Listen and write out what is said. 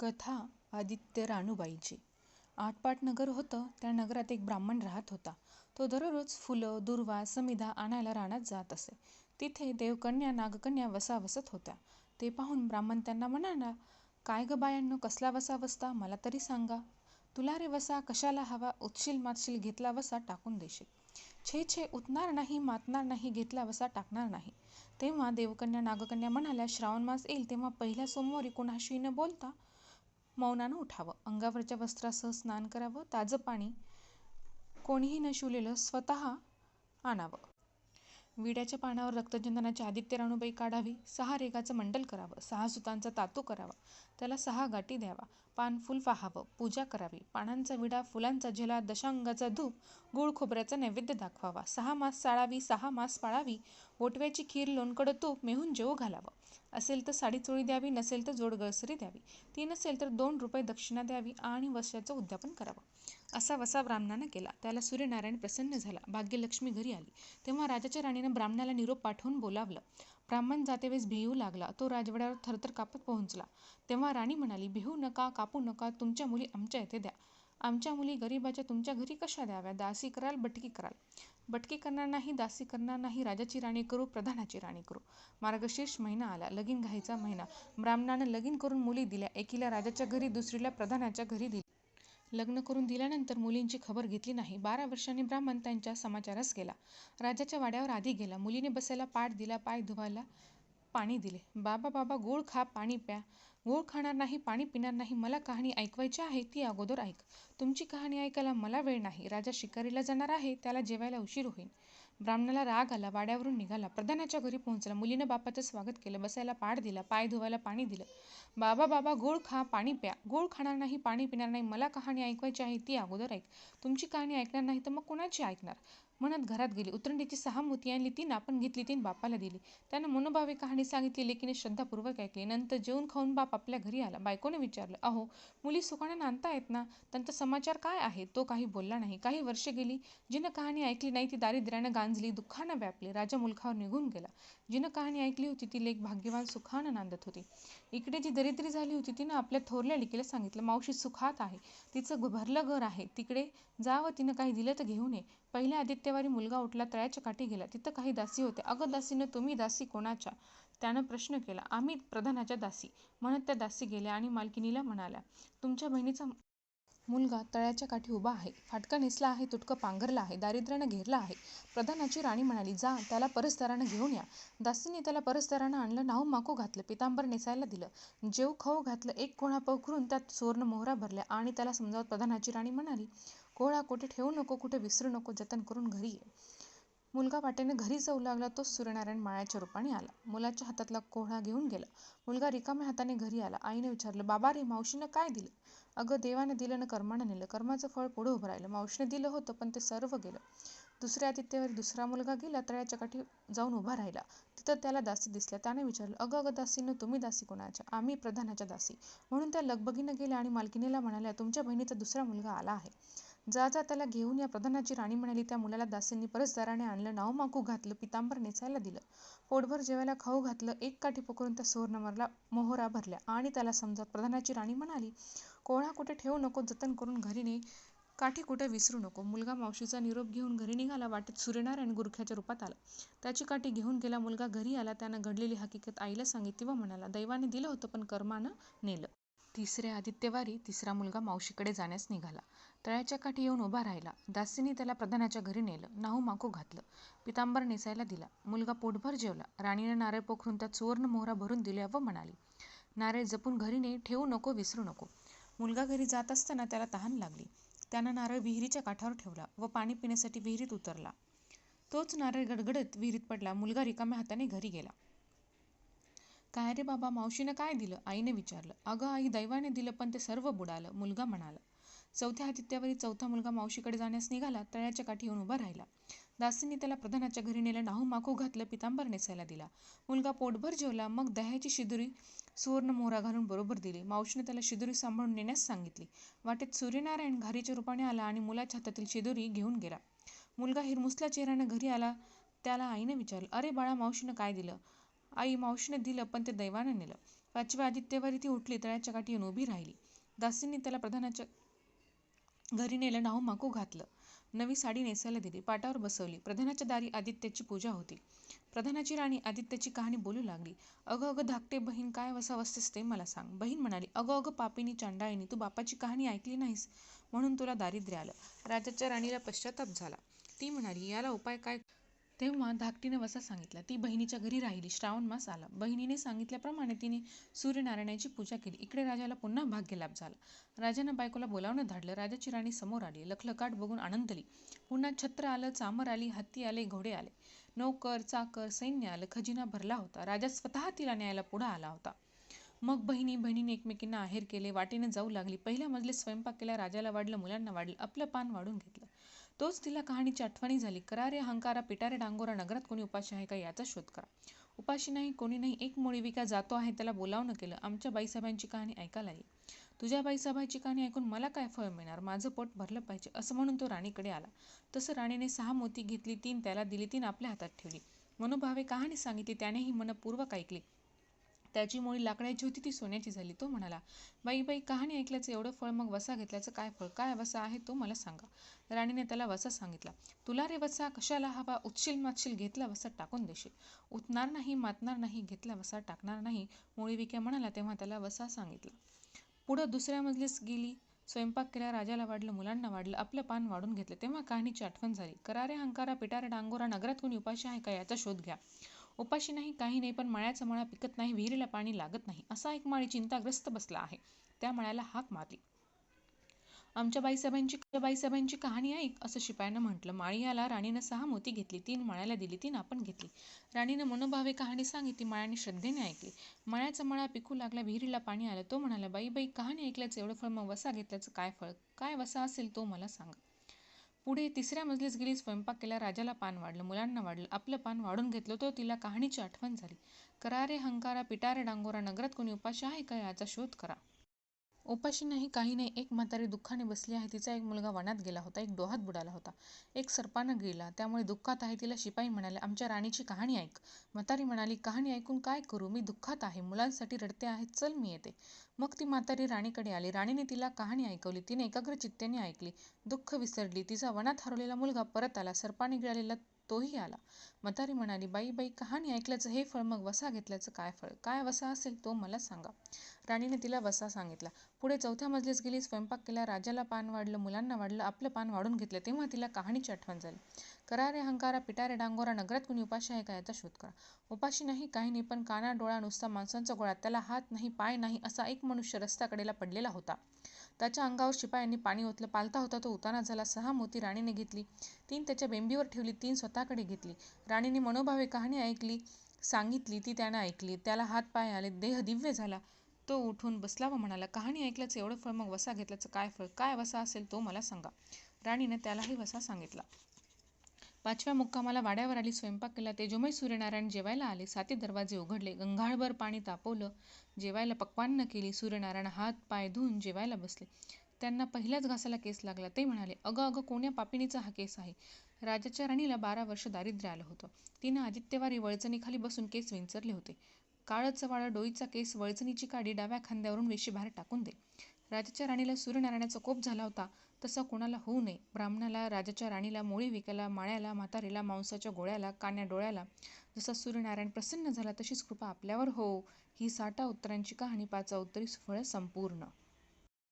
कथा आदित्य राणूबाईची. आटपाट नगर होतं त्या नगरात एक ब्राह्मण राहत होता. तो दररोज फुलं दुर्वा समिधा आणायला रानात जात असे. तिथे देवकन्या नागकन्या वसा वसत होत्या. ते पाहून ब्राह्मण त्यांना म्हणाला काय ग बायांनो कसला वसा वसता मला तरी सांगा. तुला रे वसा कशाला हवा? उठशील मातशील घेतला वसा टाकून देशील. छे छे उतणार नाही मातणार नाही घेतला वसा टाकणार नाही. तेव्हा देवकन्या नागकन्या म्हणाल्या श्रावण मास येईल तेव्हा पहिल्या सोमवारी कोणाशी न बोलता मौनानं उठावं. अंगावरच्या वस्त्रासह स्नान करावं. ताजं पाणी कोणीही न शिवलेलं स्वतः आणावं. विड्याच्या पानावर रक्तचंदनाची आदित्य राणूबाई काढावी. सहा रेगाचं मंडल करावं. सहा सुतांचा तातू करावा. त्याला सहा गाठी द्यावा. पान फुल पाहावं. पूजा करावी. पानांचा विडा फुलांचा झेला दशांगाचा धूप गुळ खोबऱ्याचा नैवेद्य दाखवावा. सहा मास चाळावी सहा मास पाळावी. बोटव्याची खीर लोणकडं तूप मेहून जेऊ घालावं. असेल तर साडी चोळी द्यावी नसेल तर जोड गळसरी द्यावी. ती नसेल तर दोन रुपये दक्षिणा द्यावी आणि वशाचं उद्यापन करावं. असा वसा ब्राह्मणानं केला. त्याला सूर्यनारायण प्रसन्न झाला. भाग्यलक्ष्मी घरी आली. तेव्हा राजाच्या राणीनं ब्राह्मणाला निरोप पाठवून बोलावलं. ब्राह्मण जातेवेळेस भिहू लागला. तो राजवाड्यावर थरथर कापत पोहोचला. तेव्हा राणी म्हणाली भिहू नका कापू नका. तुमच्या मुली आमच्या येथे द्या. आमच्या मुली गरीबाच्या तुमच्या घरी कशा द्याव्या? दासी कराल बटकी कराल. बटकी करणार नाही दासी करणार नाही राजाची राणी करू प्रधानाची राणी करू. मार्गशीर्ष महिना आला लगीन घाईचा महिना. ब्राह्मणानं लगीन करून मुली दिल्या एकीला राजाच्या घरी दुसरीला प्रधानाच्या घरी दिली. लग्न करून दिल्यानंतर मुलींची खबर घेतली नाही. बारा वर्षांनी ब्राह्मण त्यांच्या समाचारास गेला. राजाच्या वाड्यावर आधी गेला. मुलीने बसायला पाठ दिला पाय धुवायला पाणी दिले. बाबा बाबा गोळ खा पाणी प्या. गोळ खाणार नाही पाणी पिणार नाही मला कहाणी ऐकवायची आहे ती अगोदर ऐक. तुमची कहाणी ऐकायला मला वेळ नाही. राजा शिकारीला जाणार आहे त्याला जेवायला उशीर होईल. ब्राह्मणाला राग आला वाड्यावरून निघाला. प्रधानाच्या घरी पोहोचला. मुलीनं बापाचं स्वागत केलं. बसायला पाड दिला पाय धुवायला पाणी दिलं. बाबा बाबा गोळ खा पाणी प्या. गोळ खाणार नाही पाणी पिणार नाही मला कहाणी ऐकवायची आहे ती अगोदर ऐक. तुमची कहाणी ऐकणार नाही तर मग कोणाची ऐकणार? म्हणत घरात गेली. उतरंडीची सहा मोती आणली तीन आपण घेतली तीन बापाला दिली. त्यानं मनोभावे कहाणी सांगितली लेकीने श्रद्धापूर्वक ऐकली. नंतर जेवून खाऊन बाप आपल्या घरी आला. बायकोने विचारलं अहो मुली सुखाने आणता येत ना? त्यांचा समाचार काय आहे? तो काही बोलला नाही. काही वर्षे गेली. जिनं कहाणी ऐकली नाही ती दारिद्र्यानं गांजली दुःखानं व्यापली. राजा मुलखावर निघून गेला. जिनं कहाणी ऐकली होती ती लेख भाग्यवान सुखानं नांदत होती. इकडे जी दरिद्री झाली होती तिनं आपल्या थोरल्या लेकीला सांगितलं मावशी सुखात आहे. तिचं भरलं घर आहे. तिकडे जा व तिनं काही दिलं तर घेऊन ये पहिल्या आदित्य आदित्यवारी मुलगा उठला तळ्याच्या काठी गेला. तिथं काही दासी होते. अगं दासीनं तुम्ही दासी कोणाच्या? त्यानं प्रश्न केला. आम्ही प्रधानाच्या दासी. म्हणत त्या दासी गेल्या आणि मालकिनीला म्हणाल्या तुमच्या बहिणीचा मुलगा तळ्याच्या काठी उभा आहे. फाटका नेसला आहे तुटकं पांघरला आहे दारिद्र्यानं घेरला आहे. प्रधानाची राणी म्हणाली जा त्याला परसदारानं घेऊन या. दासीने त्याला परसदारानं आणलं नाहू माको घातलं पितांबर नेसायला दिलं. जेव खाऊ घातलं एक कोणा पखरून त्यात सुवर्ण मोहरा भरल्या आणि त्याला समजावत प्रधानाची राणी म्हणाली गोळा कुठे ठेवू नको कुठे विसरू नको जतन करून घरी ये. मुलगा वाटेने घरी जाऊ लागला तो सूर्यनारायण माळ्याच्या रूपाने आला. मुलाच्या हातातला कोहळा घेऊन गेला. मुलगा रिकाम्या हाताने घरी आला. आईने विचारलं बाबा रे मावशीनं काय दिलं? अगं देवाने दिलं ना कर्मानं नेलं. कर्माचं फळ पुढं उभं राहिलं. मावशीने दिलं होतं पण ते सर्व गेलं. दुसऱ्या आदित्यवारी दुसरा मुलगा गेला तळ्याच्या काठी जाऊन उभा राहिला. तिथं त्याला दासी दिसल्या. त्याने विचारलं अगं अगं दासीनं तुम्ही दासी कोणाच्या? आम्ही प्रधानाच्या दासी. म्हणून त्या लगबगीनं गेल्या आणि मालकिनीला म्हणाल्या तुमच्या बहिणीचा दुसरा मुलगा आला आहे. जा जा त्याला घेऊन या. प्रधानाची राणी म्हणाली त्या मुलाला दासींनी परसदाराने आणलं नाव माकू घातलं पितांबर नेसायला दिलं. पोटभर जेवायला खाऊ घातलं एक काठी पकडून त्या सोरनमरला मोहरा भरल्या. आणि त्याला समजत प्रधानाची राणी म्हणाली कोळा कुठे ठेवू नको जतन करून घरी ने काठी कुठे विसरू नको. मुलगा मावशीचा निरोप घेऊन घरी निघाला वाटेत सूर्यनारायण गुरख्याच्या रूपात आला. त्याची काठी घेऊन गेला मुलगा घरी आला. त्यानं घडलेली हकीकत आईला सांगितली व म्हणाला दैवाने दिलं होतं पण कर्मानं नेलं. तिसऱ्या आदित्यवारी तिसरा मुलगा मावशीकडे जाण्यास निघाला. तळ्याच्या काठी येऊन उभा राहिला. दासीने त्याला प्रधानाच्या घरी नेलं. नाहू माकू घातलं. पितांबर नेसायला दिला. मुलगा पोटभर जेवला. राणीने नारळ पोखरून त्यात सुवर्ण मोहरा भरून दिल्या व म्हणाली नारळ जपून घरी ने ठेवू नको विसरू नको. मुलगा घरी जात असताना त्याला तहान लागली. त्यानं नारळ विहिरीच्या काठावर ठेवला व पाणी पिण्यासाठी विहिरीत उतरला. तोच नारळ गडगडत विहिरीत पडला. मुलगा रिकाम्या हाताने घरी गेला. काय रे बाबा मावशीनं काय दिलं? आईने विचारलं. अगं आई दैवाने दिलं पण ते सर्व बुडालं. मुलगा म्हणाला चौथ्या आदित्यावरी चौथा मुलगा मावशीकडे जाण्यास निघाला तळ्याच्या काठी येऊन उभा राहिला. दासींनी त्याला प्रधानाच्या घरी नेलं नाहू माखू घातलं पितांबर नेसायला दिला. मुलगा पोटभर जेवला मग दह्याची शिदुरी सुवर्ण मोहरा घालून बरोबर दिली. मावशीने त्याला शिदुरी सांभाळून नेण्यास सांगितली. वाटेत सूर्यनारायण घारीच्या रूपाने आला आणि मुलाच्या हातातील शिदुरी घेऊन गेला. मुलगा हिरमुसल्या चेहऱ्यानं घरी आला त्याला आईने विचारलं अरे बाळा मावशीनं काय दिलं? आई मावशीने दिलं पण ते दैवानं नेलं. पाचव्या आदित्यवारी ती उठली तळ्याच्या काठी येऊन उभी राहिली. दासींनी त्याला प्रधानाच्या घरी नेलं नाहूमाकू घातलं. नवी साडी नेसायला दिली पाटावर बसवली. प्रधानाच्या दारी आदित्याची पूजा होती. प्रधानाची राणी आदित्याची कहाणी बोलू लागली. अगं अगं धाकटे बहीण काय वसावसतेस ते मला सांग. बहीण म्हणाली अगं अगं पापिनी चांडाळीनी तू बापाची कहाणी ऐकली नाहीस? म्हणून तुला दारिद्र्य आलं. राजाच्या राणीला पश्चाताप झाला. ती म्हणाली याला उपाय काय तेव्हा धाकटीने वसा सांगितला. ती बहिणीच्या घरी राहिली. श्रावण मास आला. बहिणीने सांगितल्याप्रमाणे तिने सूर्यनारायणाची पूजा केली. इकडे राजाला पुन्हा भाग्यलाभ झाला. राजानं बायकोला बोलावणं धाडलं. राजाची राणी समोर आली. लखलकाट बघून आनंदली. पुन्हा छत्र आलं चामर आली हत्ती आले घोडे आले. नोकर चाकर सैन्य आलं खजिना भरला होता. राजा स्वतः तिला न्यायला पुढं आला होता. मग बहिणी बहिणीने एकमेकींना आहेर केले वाटेने जाऊ लागली. पहिल्या मजले स्वयंपाक केला. राजाला वाढलं मुलांना वाढलं आपलं पान वाढून घेतलं. तोच तिला कहाणीची आठवणी झाली. करारे अहंकारा पिटारे डांगोरा नगरात कोणी उपाशी आहे का याचा शोध करा. उपाशी नाही कोणी नाही एक मोळीविका जातो आहे त्याला बोलावणं केलं आमच्या बाईसाहेबांची कहाणी ऐकायला ये. तुझ्या बाईसाहेबांची कहाणी ऐकून मला काय फळ मिळणार? माझं पोट भरलं पाहिजे असं म्हणून तो राणीकडे आला. तसं राणीने सहा मोती घेतली तीन त्याला दिली तीन आपल्या हातात ठेवली. मनोभावे कहाणी सांगितली त्यानेही मनपूर्वक ऐकली. त्याची मुळी लाकडाची होती ती सोन्याची झाली तो म्हणाला बाई बाई कहाणी ऐकल्याचं एवढं फळ मग वसा घेतल्याचं काय फळ? काय वसा आहे तो मला सांगा. राणीने त्याला वसा सांगितला तुला रे वसा कशाला हवा? उचशील मातशील घेतला वसा टाकून देशील. उठणार नाही मातणार नाही घेतला वसा टाकणार नाही. मुळी विक्या म्हणाला तेव्हा त्याला वसा सांगितला पुढं दुसऱ्या मजलीस गेली. स्वयंपाक केला राजाला वाढलं मुलांना वाढलं आपलं पान वाढून घेतलं. तेव्हा कहाणीची आठवण झाली करारे हंकारा पिटारे डांगोरा नगरात कोणी उपाशी आहे का याचा शोध घ्या. उपाशी नाही काही नाही पण मळ्याचा मळा पिकत नाही विहिरीला पाणी लागत नाही असा एक माळी चिंताग्रस्त बसला आहे. त्या मळ्याला हाक मारली. आमच्या बाईसाहेबांची बाईसाहेबांची कहाणी ऐक असं शिपायानं म्हटलं. माळी आला राणीनं सहा मोती घेतली तीन माळ्याला दिली तीन आपण घेतली. राणीनं मनोभावे कहाणी सांगितली माळ्याने श्रद्धेने ऐकली. माळ्याचा मळा पिकू लागला विहिरीला पाणी आलं तो म्हणाला बाई बाई कहाणी ऐकल्याचं एवढं फळ मग वसा घेतल्याचं काय फळ? काय वसा असेल तो मला सांगा. पुढे तिसऱ्या मजलीस गेली स्वयंपाक केला राजाला पान वाढलं मुलांना वाढलं आपलं पान वाढून घेतलं तर तिला कहाणीची आठवण झाली. करारे हंकारा पिटारे डांगोरा नगरात कोणी उपाशी आहे का याचा शोध करा. उपाशी नाही काही नाही एक म्हातारी दुःखाने बसली आहे तिचा एक मुलगा वनात गेला होता एक डोहात बुडाला होता. एक सर्पानं गेला त्यामुळे दुःखात आहे तिला शिपाई म्हणाले आमच्या राणीची कहाणी ऐक. म्हातारी म्हणाली कहाणी ऐकून काय करू? मी दुःखात आहे मुलांसाठी रडते आहे चल मी येते. मग ती म्हातारी राणीकडे आली. राणीने तिला कहाणी ऐकवली. तिने एकाग्र चित्तेने ऐकली. दुःख विसरली. तिचा वनात हरवलेला मुलगा परत आला. सर्पाने गिळालेला तोही आला. म्हातारी म्हणाली बाई बाई कहाणी ऐकल्याचं हे फळ मग वसा घेतल्याचं काय फळ? काय वसा असेल तो मला सांगा. राणीने तिला वसा सांगितला. पुढे चौथ्या मजलीस गेली. स्वयंपाक केला. राजाला पान वाढलं. मुलांना वाढलं. आपलं पान वाढून घेतलं. तेव्हा तिला कहाणीची आठवण झाली. करारे हंकारा पिटारे डांगोरा नगरात कुणी उपाशी आहे का याचा शोध करा. उपाशी नाही काही नाही पण काना डोळा नुसता माणसांचा गोळा त्याला हात नाही पाय नाही असा एक मनुष्य रस्त्याकडेला पडलेला होता. त्याच्या अंगावर शिपायांनी पाणी ओतलं पालता होता तो उताना झाला सहा मोती राणीने घेतली तीन त्याच्या बेंबीवर ठेवली तीन स्वतःकडे घेतली. राणीने मनोभावे कहाणी ऐकली सांगितली ती त्यानं ऐकली. त्याला हात पाय आले देह दिव्य झाला. तो उठून बसला व म्हणाला कहाणी ऐकल्याचं एवढं फळ मग वसा घेतल्याचं काय फळ? काय वसा असेल तो मला सांगा. राणीने त्यालाही वसा सांगितला. पाचव्या मुक्कामाला वाड्यावर आली स्वयंपाक केला. तेजोमय सूर्यनारायण जेवायला आले. साती दरवाजे उघडले. गंगाळभर पाणी तापवलं. जेवायला पक्वान्न केली. सूर्यनारायण हात पाय धुवून जेवायला बसले. त्यांना पहिल्याच घासाला केस लागला. ते म्हणाले अगं अगं कोण्या पापिणीचा हा केस आहे? राजाच्या राणीला बारा वर्ष दारिद्र्य आलं होतं. तिनं आदित्यवारी वळचणीखाली बसून केस विंचरले होते. काळच वाळा डोईचा केस वळचणीची काडी डाव्या खांद्यावरून वेशीबाहेर टाकून दे. राजाच्या राणीला सूर्यनारायणाचा कोप झाला होता. तसा कोणाला होऊ नये. ब्राह्मणाला राजाच्या राणीला मोळी विकायला माळ्याला म्हातारीला मांसाच्या गोळ्याला कान्या डोळ्याला. जसा सूर्यनारायण प्रसन्न झाला तशीच कृपा आपल्यावर हो. ही साठा उत्तरांची कहाणी पाचा उत्तरी सुफळ संपूर्ण.